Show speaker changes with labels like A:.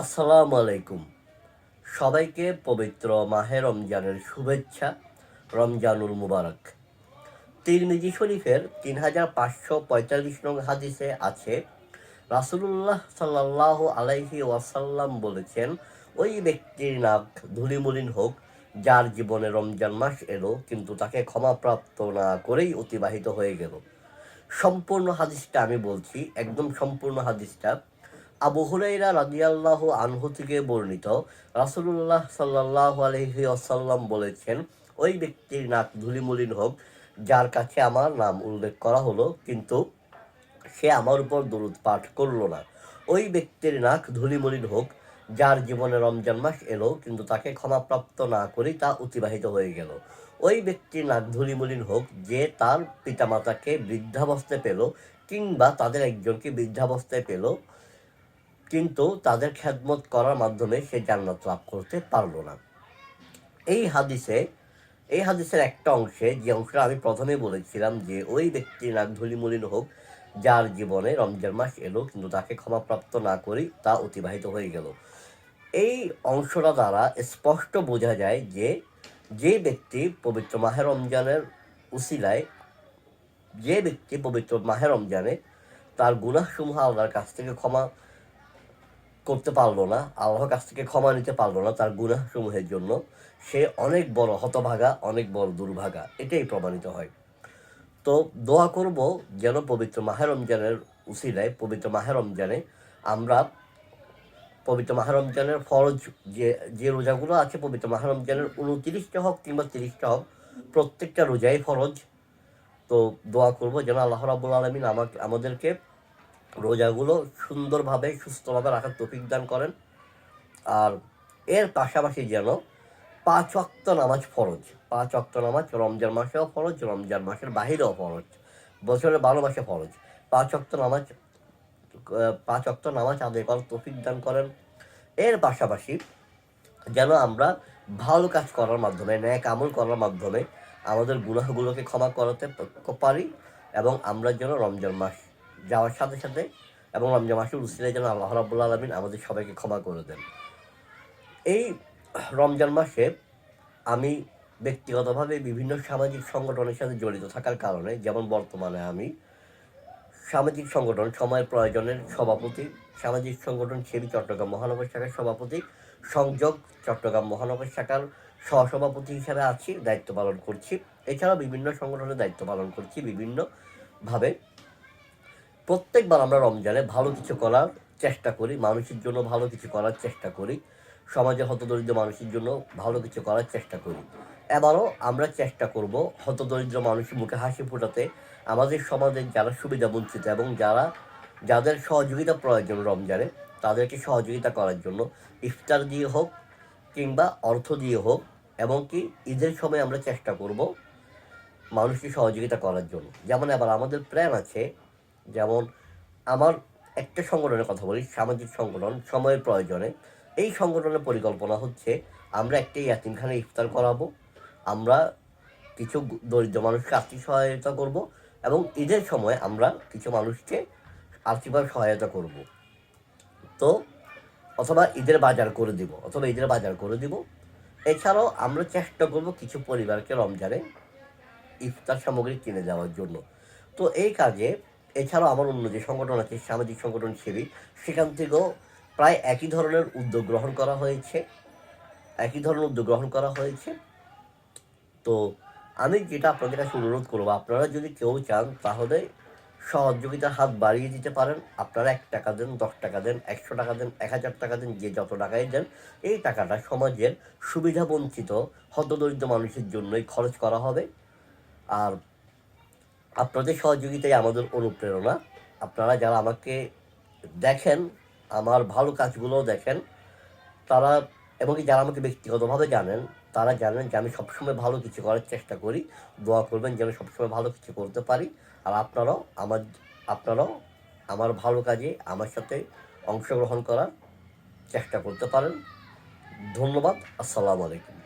A: আসসালামু আলাইকুম। সবাইকে পবিত্র মাহে রমজানের শুভেচ্ছা, রমজানুল মুবারক। তিরমিজি শরীফের তিন হাজার পাঁচশো পঁয়তাল্লিশ নং হাদিসে আছে, রাসুলুল্লাহ সাল্লাহ আলাইহি ওয়াসাল্লাম বলেছেন, ওই ব্যক্তির নাক ধুলিমলিন হোক, যার জীবনে রমজান মাস এলো, কিন্তু তাকে ক্ষমাপ্রাপ্ত না করেই অতিবাহিত হয়ে গেল। সম্পূর্ণ হাদিসটা আমি বলছি, একদম সম্পূর্ণ হাদিসটা। আবু হুরাইরা রাদিয়াল্লাহু আনহু থেকে বর্ণিত, রাসূলুল্লাহ সাল্লাল্লাহু আলাইহি ওয়াসাল্লাম বলেছেন, ওই ব্যক্তির নাক ধুলিমলিন হোক, যার কাছে আমার নাম উল্লেখ করা হলো, কিন্তু সে আমার উপর দরুদ পাঠ করল না। ওই ব্যক্তির নাক ধুলিমলিন হোক, যার জীবনে রমজান মাস এলো, কিন্তু তাকে ক্ষমাপ্রাপ্ত না করেই তা অতিবাহিত হয়ে গেল। ওই ব্যক্তির নাক ধুলিমলিন হোক, যে তার পিতামাতাকে বৃদ্ধাবস্থায় পেল, কিংবা তাদের একজনকে বৃদ্ধাবস্থায় পেল কিন্তু তাদের খেদমত করার মাধ্যমে সে জান্নাত লাভ করতে পারল না। এই হাদিসে, এই হাদিসের একটা অংশে, যে অংশটা আমি প্রথমে বলেছিলাম যে ওই ব্যক্তির নাক ধুলিমলিন হোক, যার জীবনে রমজান মাস এলো, কিন্তু তাকে ক্ষমাপ্রাপ্ত না করেই তা অতিবাহিত হয়ে গেল। এই অংশটা দ্বারা স্পষ্ট বোঝা যায় যে যে ব্যক্তি পবিত্র মাহের রমজানের উসিলায়, যে ব্যক্তি পবিত্র মাহের রমজানে তার গুনাহসমূহ আল্লাহর কাছ থেকে ক্ষমা করতে পারল না, আল্লাহর কাছ থেকে ক্ষমা নিতে পারল না তার গুনাহসমূহের জন্য। সে অনেক বড় হতভাগা, অনেক বড় দুর্ভাগা, এটাই প্রমাণিত হয়। তো দোয়া করব যেন পবিত্র মাহে রমজানের উসিলায়, পবিত্র মাহে রমজানে আমরা পবিত্র মাহে রমজানের ফরজ যে যে রোজাগুলো আছে, পবিত্র মাহে রমজানের উনতিরিশটা হোক কিংবা তিরিশটা হোক, প্রত্যেকটা রোজাই ফরজ। তো দোয়া করব যেন আল্লাহ রাবুল আলমিন আমাকে, আমাদেরকে রোজাগুলো সুন্দরভাবে, সুস্থভাবে রাখার তৌফিক দান করেন। আর এর পাশাপাশি যেন পাঁচ অক্ত নামাজ ফরজ, পাঁচ অক্ত নামাজ রমজান মাসেও ফরজ, রমজান মাসের বাহিরেও ফরজ, বছরের বারো মাসে ফরজ। পাঁচ অক্ত নামাজ, পাঁচ অক্ত নামাজ আদায় করার তৌফিক দান করেন। এর পাশাপাশি যেন আমরা ভালো কাজ করার মাধ্যমে ন্যায় আমল করার মাধ্যমে আমাদের গুনাহগুলোকে ক্ষমা করাতে পারি এবং আমরা যেন রমজান মাস যাওয়ার সাথে সাথে এবং রমজান মাসের উসিলে যেন আল্লাহ রাবুল্লা আলমিন, আমাদের সবাইকে ক্ষমা করে দেন। এই রমজান মাসে আমি ব্যক্তিগতভাবে বিভিন্ন সামাজিক সংগঠনের সাথে জড়িত থাকার কারণে, যেমন বর্তমানে আমি সামাজিক সংগঠন সময়ের প্রয়োজনের সভাপতি, সামাজিক সংগঠন সেবী চট্টগ্রাম মহানগর শাখার সভাপতি, সংযোগ চট্টগ্রাম মহানগর শাখার সহসভাপতি হিসাবে আছি, দায়িত্ব পালন করছি। এছাড়াও বিভিন্ন সংগঠনের দায়িত্ব পালন করছি, বিভিন্নভাবে। প্রত্যেকবার আমরা রমজানে ভালো কিছু করার চেষ্টা করি, মানুষের জন্য ভালো কিছু করার চেষ্টা করি সমাজে হতদরিদ্র মানুষের জন্য ভালো কিছু করার চেষ্টা করি। এবারও আমরা চেষ্টা করব হতদরিদ্র মানুষের মুখে হাসি ফোটাতে, আমাদের সমাজের যারা সুবিধা বঞ্চিত এবং যারা, যাদের সহযোগিতা প্রয়োজন রমজানে, তাদেরকে সহযোগিতা করার জন্য ইফতার দিয়ে হোক কিংবা অর্থ দিয়ে হোক এমনকি ঈদের সময় আমরা চেষ্টা করব মানুষকে সহযোগিতা করার জন্য। যেমন আবার আমাদের প্ল্যান আছে যেমন আমার একটা সংগঠনের কথা বলি, সামাজিক সংগঠন, সময়ের প্রয়োজনে। এই সংগঠনের পরিকল্পনা হচ্ছে, আমরা একটা ইয়াতিমখানে ইফতার করাবো, আমরা কিছু দরিদ্র মানুষকে আর্থিক সহায়তা করব এবং ঈদের সময় আমরা কিছু মানুষকে আর্থিকভাবে সহায়তা করব। তো অথবা ঈদের বাজার করে দিব, অথবা ঈদের বাজার করে দিব। এছাড়াও আমরা চেষ্টা করব কিছু পরিবারকে রমজানে ইফতার সামগ্রী কিনে দেওয়ার জন্য। তো এই কাজে এছাড়াও আমার অন্য যে সংগঠন আছে, সামাজিক সংগঠন সেবী, সেখান থেকেও প্রায় একই ধরনের উদ্যোগ গ্রহণ করা হয়েছে। একই ধরনের উদ্যোগ গ্রহণ করা হয়েছে। তো আমি যেটা আপনাদের কাছে অনুরোধ করব, আপনারা যদি কেউ চান, তাহলে সহযোগিতার হাত বাড়িয়ে দিতে পারেন। আপনারা এক টাকা দেন, দশ টাকা দেন, একশো টাকা দেন, এক হাজার টাকা দেন, যে যত টাকাই দেন, এই টাকাটা সমাজের সুবিধা বঞ্চিত, হতদরিদ্র মানুষের জন্যই খরচ করা হবে। আর আপনাদের সহযোগিতাই আমাদের অনুপ্রেরণা। আপনারা যারা আমাকে দেখেন, আমার ভালো কাজগুলো দেখেন, তারা এবং যারা আমাকে ব্যক্তিগতভাবে জানেন, তারা জানেন যে আমি সবসময় ভালো কিছু করার চেষ্টা করি। দোয়া করবেন যেন সবসময় ভালো কিছু করতে পারি। আর আপনারাও আমার আপনারাও আমার ভালো কাজে আমার সাথে অংশগ্রহণ করার চেষ্টা করতে পারেন। ধন্যবাদ। আসসালামু আলাইকুম।